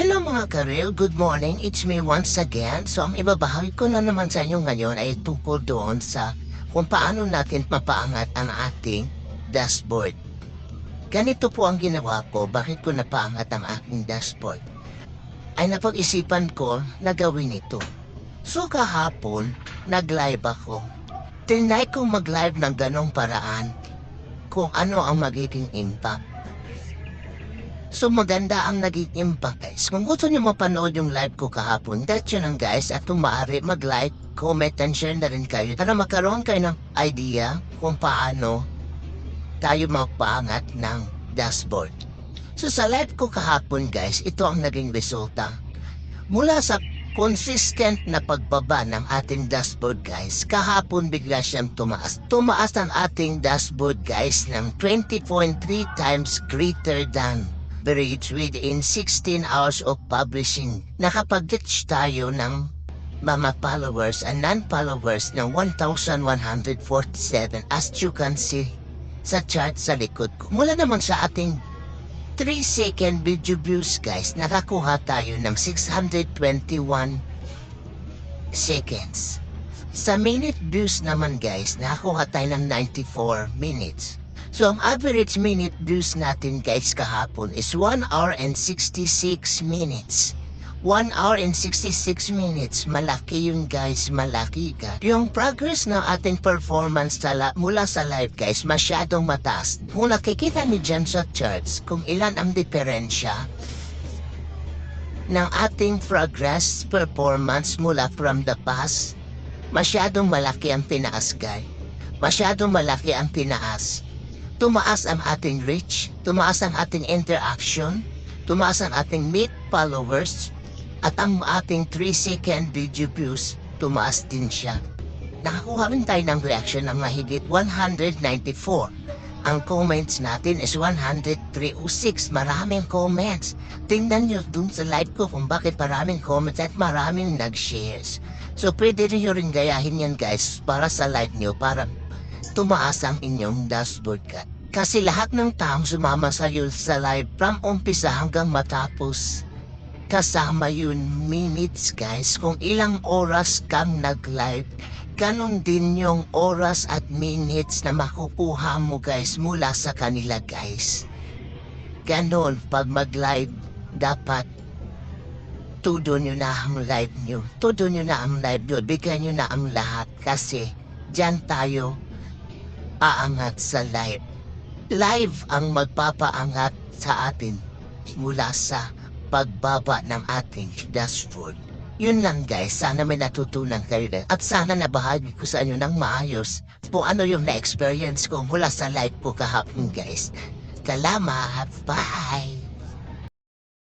Hello mga karel, good morning. It's me once again. So ang ibabahagi ko na naman sa inyo ngayon ay tungkol doon sa kung paano natin mapaangat ang ating dashboard. Ganito po ang ginawa ko, bakit ko napaangat ang aking dashboard. Ay napag-isipan ko na gawin ito. So kahapon, nag-live ako. Tinry kong mag-live ng ganong paraan kung ano ang magiging impact. So maganda ang naging impact guys. Kung gusto niyo mapanood yung live ko kahapon, that yun lang guys. At kung maaari mag-like, comment, and share na rin kayo para magkaroon kayo ng idea kung paano tayo magpaangat ng dashboard. So sa live ko kahapon guys, ito ang naging resulta. Mula sa consistent na pagbaba ng ating dashboard guys, kahapon bigla siyang tumaas. Tumaas ang ating dashboard guys ng 20.3 times greater than average within 16 hours of publishing. Nakapag-reach tayo ng mga followers and non-followers ng 1,147 as you can see sa chart sa likod ko. Mula naman sa ating 3 second video views guys, nakakuha tayo ng 621 seconds. Sa minute views naman guys, nakakuha tayo ng 94 minutes. So average minute views natin guys kahapon is 1 hour and 66 minutes. 1 hour and 66 minutes. Malaki yun guys, malaki ka. Yung progress ng ating performance tala, mula sa live guys, masyadong mataas. Kung nakikita ni dyan sa charts kung ilan ang diferensya ng ating progress performance mula from the past, masyadong malaki ang tinaas guys. Masyadong malaki ang tinaas tumaas ang ating reach, tumaas ang ating interaction, tumaas ang ating meet followers, at ang ating 3 second video views, tumaas din siya. Nakakuha rin tayo ng reaction ng mahigit 194. Ang comments natin is 10306. Maraming comments. Tingnan nyo dun sa live ko kung bakit maraming comments at maraming nag-shares. So pwede nyo rin gayahin yan guys para sa live nyo para tumaas ang inyong dashboard ka. Kasi lahat ng taong sumama sa iyo sa live from umpisa hanggang matapos. Kasama yun minutes guys kung ilang oras kang nag-live. Ganon din yung oras at minutes na makukuha mo guys mula sa kanila guys. Ganon pag mag-live dapat todo nyo na ang live nyo. Todo nyo na ang live nyo. Bigyan nyo na ang lahat kasi dyan tayo aangat sa live. Live ang magpapaangat sa atin mula sa pagbaba ng ating dashboard. Yun lang guys, sana may natutunan kayo din. At sana nabahagi ko sa inyo ng maayos kung ano yung na-experience ko mula sa live ko kahapon guys. Salamat! Bye!